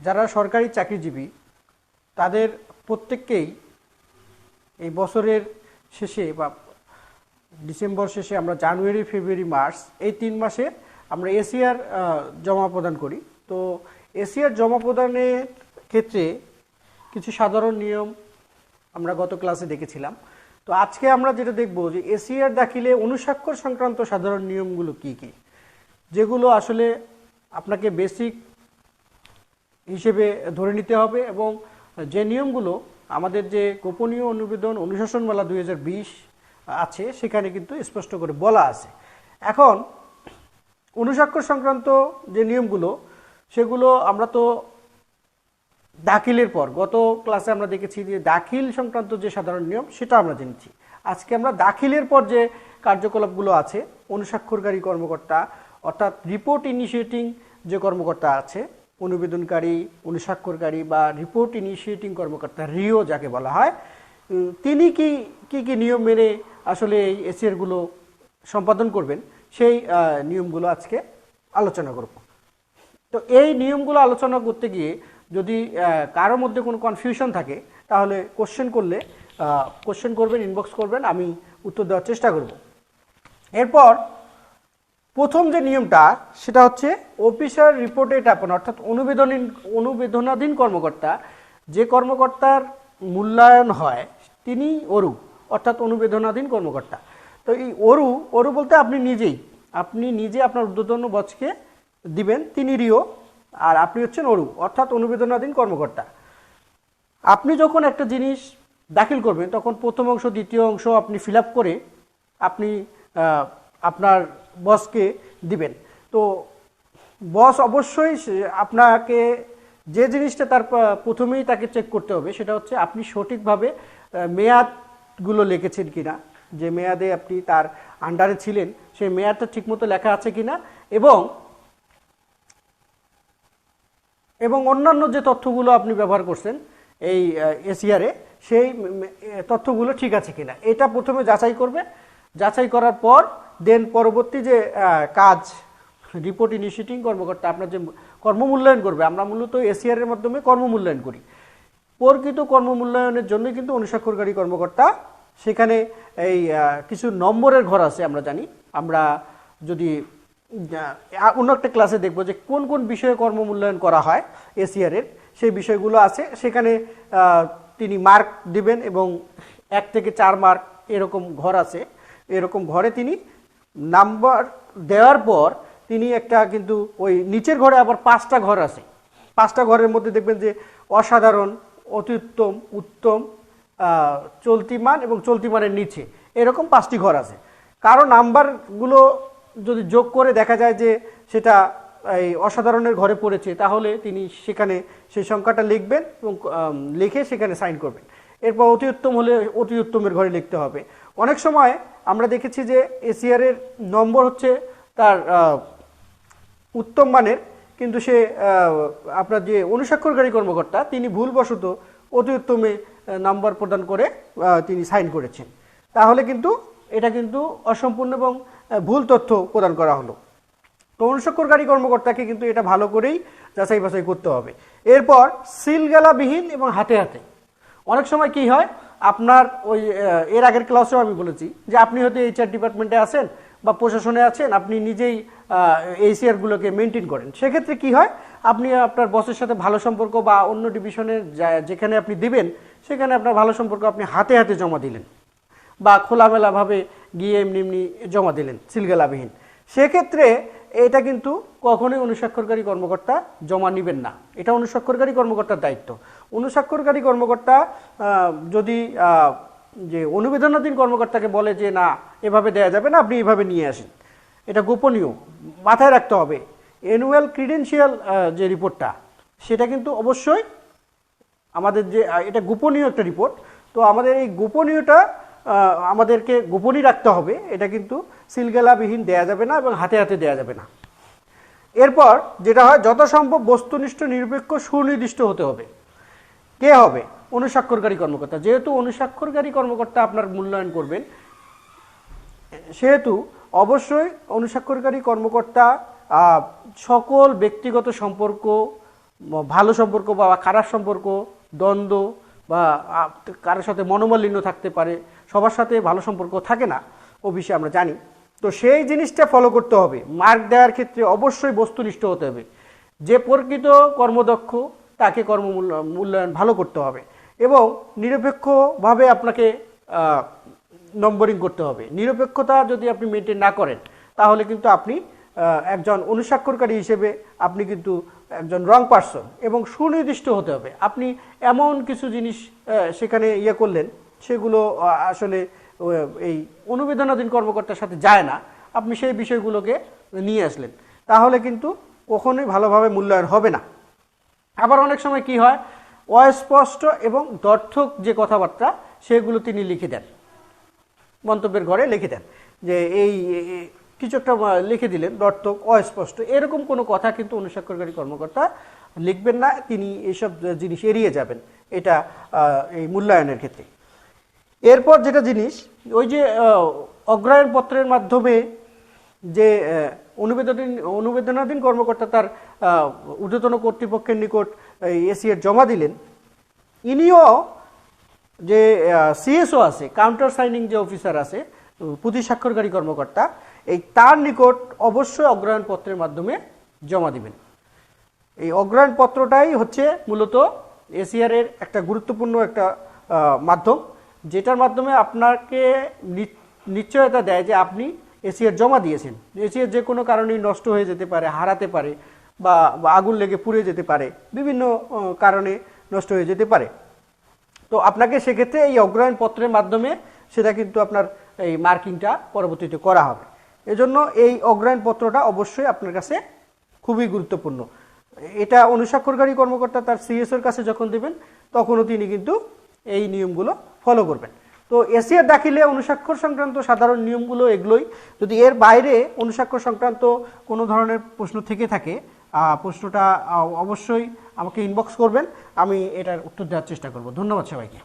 যারা সরকারি চাকরিজীবী, তাদের প্রত্যেককেই এই বছরের শেষে বা ডিসেম্বর শেষে আমরা জানুয়ারি, ফেব্রুয়ারি, মার্চ এই তিন মাসে আমরা এসিআর জমা প্রদান করি। তো এসিআর জমা প্রদানের ক্ষেত্রে কিছু সাধারণ নিয়ম আমরা গত ক্লাসে দেখেছিলাম। তো আজকে আমরা যেটা দেখব যে এসিআর দাখিলে অনুস্বাক্ষর সংক্রান্ত সাধারণ নিয়মগুলো কি কি? যেগুলো আসলে আপনাকে বেসিক হিসেবে ধরে নিতে হবে এবং যে নিয়মগুলো আমাদের যে গোপনীয় অনুবেদন অনুশাসনমালা দুই আছে, সেখানে কিন্তু স্পষ্ট করে বলা আছে। এখন, অনুস্বাক্ষর সংক্রান্ত যে নিয়মগুলো, সেগুলো আমরা তো দাখিলের পর, গত ক্লাসে আমরা দেখেছি যে দাখিল সংক্রান্ত যে সাধারণ নিয়ম, সেটা আমরা জেনেছি। আজকে আমরা দাখিলের পর যে কার্যকলাপগুলো আছে, অনুস্বাক্ষরকারী কর্মকর্তা, অর্থাৎ রিপোর্ট ইনিশিয়েটিং যে কর্মকর্তা আছে অনুবেদনকারী, অনুস্বাক্ষরকারী বা রিপোর্ট ইনিশিয়েটিং কর্মকর্তা, রিও যাকে বলা হয় তিনি কি কি কি নিয়ম মেনে আসলে এই এসিআরগুলো সম্পাদন করবেন? সেই নিয়মগুলো আজকে আলোচনা করব। তো এই নিয়মগুলো আলোচনা করতে গিয়ে যদি কারোর মধ্যে কোনো কনফিউশন থাকে, তাহলে কোশ্চেন করলে কোশ্চেন করবেন ইনবক্স করবেন, আমি উত্তর দেওয়ার চেষ্টা করব। এরপর প্রথম যে নিয়মটা, সেটা হচ্ছে অফিসার রিপোর্টেড আপন অর্থাৎ অনুবেদনীন, অনুবেদনাধীন কর্মকর্তা, যে কর্মকর্তার মূল্যায়ন হয়, তিনি অরু, অর্থাৎ অনুবেদনাধীন কর্মকর্তা। তো এই অরু অরু বলতে আপনি নিজেই, আপনি নিজে আপনার উদ্বোধন বচকে দিবেন, তিনি রিও, আর আপনি হচ্ছেন অরু, অর্থাৎ অনুবেদনাধীন কর্মকর্তা। আপনি যখন একটা জিনিস দাখিল করবেন, তখন প্রথম অংশ, দ্বিতীয় অংশ আপনি ফিল করে, আপনি আপনার বসকে দিবেন। তো বস অবশ্যই আপনাকে যে জিনিসটা তার প্রথমেই তাকে চেক করতে হবে সেটা হচ্ছে আপনি সঠিকভাবে মেয়াদগুলো লিখেছেন কিনা। যে মেয়াদে আপনি তার আন্ডারে ছিলেন সেই মেয়াদটা ঠিকমতো লেখা আছে কিনা এবং এবং অন্যান্য যে তথ্যগুলো আপনি ব্যবহার করছেন এই এসিআরে সেই তথ্যগুলো ঠিক আছে কিনা। এটা প্রথমে যাচাই করবে। যাচাই করার পর দেন পরবর্তী যে কাজ রিপোর্ট ইনিশিয়েটিং কর্মকর্তা, আপনার যে কর্মমূল্যায়ন করবে, আমরা মূলত এসিআর এর মাধ্যমে কর্মমূল্যায়ন করি। প্রকৃত কর্মমূল্যায়নের জন্য কিন্তু অনুস্বাক্ষরকারী কর্মকর্তা, সেখানে এই কিছু নম্বরের ঘর আছে, আমরা জানি। আমরা যদি অন্য একটা ক্লাসে দেখব যে কোন কোন বিষয়ে কর্মমূল্যায়ন করা হয় এসিআর এর, সেই বিষয়গুলো আছে। সেখানে তিনি মার্ক দিবেন এবং এক থেকে চার মার্ক এরকম ঘর আছে। এরকম ঘরে তিনি নাম্বার দেওয়ার পর তিনি একটা কিন্তু ওই নিচের ঘরে আবার পাঁচটা ঘর আছে। পাঁচটা ঘরের মধ্যে দেখবেন যে অসাধারণ অতি উত্তম উত্তম চলতিমান এবং চলতিমানের নিচে এরকম পাঁচটি ঘর আছে। কারও নাম্বারগুলো যদি যোগ করে দেখা যায় যে সেটা এই অসাধারণের ঘরে পড়েছে, তাহলে তিনি সেখানে সেই সংখ্যাটা লিখবেন এবং লিখে সেখানে সাইন করবেন। এরপর অতি উত্তম হলে অতি উত্তমের ঘরে লিখতে হবে। অনেক সময় আমরা দেখেছি যে এসিআর নম্বর হচ্ছে তার উত্তম মানের, কিন্তু সে আপনার যে অনুস্বাক্ষরকারী কর্মকর্তা, তিনি ভুলবশত অতি উত্তমে নাম্বার প্রদান করে তিনি সাইন করেছেন। তাহলে কিন্তু এটা কিন্তু অসম্পূর্ণ এবং ভুল তথ্য প্রদান করা হলো। তো অনুস্বাক্ষরকারী কর্মকর্তাকে কিন্তু এটা ভালো করেই যাচাই বাছাই করতে হবে। এরপর সিলগালাবিহীন এবং হাতে হাতে। অনেক সময় কি হয়? আপনার ওই এর আগের ক্লাসেও আমি বলেছি যে আপনি হয়তো এইচআর ডিপার্টমেন্টে আছেন বা প্রশাসনে আছেন, আপনি নিজেই এই মেনটেন করেন। সেক্ষেত্রে কি হয়? আপনি আপনার বসের সাথে ভালো সম্পর্ক বা অন্য ডিভিশনের যা- যেখানে আপনি দিবেন, সেখানে আপনার ভালো সম্পর্ক আপনি হাতে হাতে জমা দিলেন বা খোলামেলাভাবে গিয়ে এমনি এমনি জমা দিলেন, সিলগালাবিহীন। সেক্ষেত্রে এটা কিন্তু কখনোই অনুস্বাক্ষরকারী কর্মকর্তা জমা নেবেন না। এটা অনুস্বাক্ষরকারী কর্মকর্তার দায়িত্ব। অনুস্বাক্ষরকারী কর্মকর্তা যদি যে অনুবেদনাধীন কর্মকর্তাকে বলে যে, না, এভাবে দেয়া যাবে না, আপনি এভাবে নিয়ে আসেন। এটা গোপনীয়, মাথায় রাখতে হবে। অ্যানুয়াল ক্রিডেন্সিয়াল যে রিপোর্টটা, সেটা কিন্তু অবশ্যই আমাদের যে এটা গোপনীয় একটা রিপোর্ট। তো আমাদের এই গোপনীয়টা আমাদেরকে গোপনই রাখতে হবে। এটা কিন্তু সিলগালাবিহীন দেয়া যাবে না এবং হাতে হাতে দেয়া যাবে না। এরপর যেটা হয়, যত সম্ভব বস্তুনিষ্ঠ, নিরপেক্ষ, সুনির্দিষ্ট হতে হবে। কে হবে? অনুস্বাক্ষরকারী কর্মকর্তা। যেহেতু অনুস্বাক্ষরকারী কর্মকর্তা আপনার মূল্যায়ন করবেন, সেহেতু অবশ্যই অনুস্বাক্ষরকারী কর্মকর্তা সকল ব্যক্তিগত সম্পর্ক, ভালো সম্পর্ক বা খারাপ সম্পর্ক, দ্বন্দ্ব বা কারোর সাথে মনোমালিন্য থাকতে পারে, সবার সাথে ভালো সম্পর্ক থাকে না ও বিষয়ে আমরা জানি। তো সেই জিনিসটা ফলো করতে হবে। মার্ক দেওয়ার ক্ষেত্রে অবশ্যই বস্তুনিষ্ঠ হতে হবে। যে প্রকৃত কর্মদক্ষ, তাকে কর্ম মূল্যায়ন ভালো করতে হবে এবং নিরপেক্ষভাবে আপনাকে নম্বরিং করতে হবে। নিরপেক্ষতা যদি আপনি মেনটেন না করেন, তাহলে কিন্তু আপনি একজন অনুস্বাক্ষরকারী হিসেবে আপনি কিন্তু একজন রং পার্সন এবং সুনির্দিষ্ট হতে হবে। আপনি এমন কিছু জিনিস সেখানে ইয়ে করলেন, সেগুলো আসলে এই অনুবেদনাধীন কর্মকর্তার সাথে যায় না। আপনি সেই বিষয়গুলোকে নিয়ে আসলেন। তাহলে কিন্তু কখনোই ভালোভাবে মূল্যায়ন হবে না। আবার অনেক সময় কি হয়? অস্পষ্ট এবং দর্থক যে কথাবার্তা, সেগুলো তিনি লিখে দেন। মন্তব্যের ঘরে লিখে দেন যে, এই কিছু একটা লিখে দিলেন, দর্থক, অস্পষ্ট। এরকম কোনো কথা কিন্তু অনুস্বাক্ষরকারী কর্মকর্তা লিখবেন না। তিনি এসব জিনিস এড়িয়ে যাবেন। এটা এই মূল্যায়নের ক্ষেত্রে। এরপর যেটা জিনিস ওই যে অগ্রায়ণ পত্রের মাধ্যমে যে অনুবেদন অনুবেদনাধীন কর্মকর্তা তার আহ, ঊর্ধ্বতন কর্তৃপক্ষের নিকট এসিএর জমা দিলেন। ইনিও যে সিএসও আছে কাউন্টার সাইনিং যে অফিসার আছে পুঁথি স্বাক্ষরকারী কর্মকর্তা এই তার নিকট অবশ্যই অগ্রায়ণ পত্রের মাধ্যমে জমা দিবেন। এই অগ্রায়ণ পত্রটাই হচ্ছে মূলত এসিআর এর একটা গুরুত্বপূর্ণ একটা মাধ্যম। যেটার মাধ্যমে আপনাকে নিশ্চয়তা দেয় যে আপনি এসিআর জমা দিয়েছেন। এসিআর যে কোনো কারণেই নষ্ট হয়ে যেতে পারে, হারাতে পারে বা আগুন লেগে পুড়ে যেতে পারে, বিভিন্ন কারণে নষ্ট হয়ে যেতে পারে। তো আপনাকে সেক্ষেত্রে এই অগ্রায়ণ পত্রের মাধ্যমে সেটা কিন্তু আপনার এই মার্কিংটা পরবর্তীতে করা হবে। এজন্য এই অগ্রায়ণ পত্রটা অবশ্যই আপনার কাছে খুবই গুরুত্বপূর্ণ। এটা অনুস্বাক্ষরকারী কর্মকর্তা তার সিএসওর কাছে যখন দেবেন, তখনও তিনি কিন্তু এই নিয়মগুলো ফলো করবেন। তো এসিয়া দাখিলে অনুস্বাক্ষর সংক্রান্ত সাধারণ নিয়মগুলো এগুলোই। যদি এর বাইরে অনুস্বাক্ষর সংক্রান্ত কোনো ধরনের প্রশ্ন থেকে থাকে প্রশ্নটা অবশ্যই আমাকে ইনবক্স করবেন। আমি এটার উত্তর দেওয়ার চেষ্টা করব। ধন্যবাদ সবাইকে।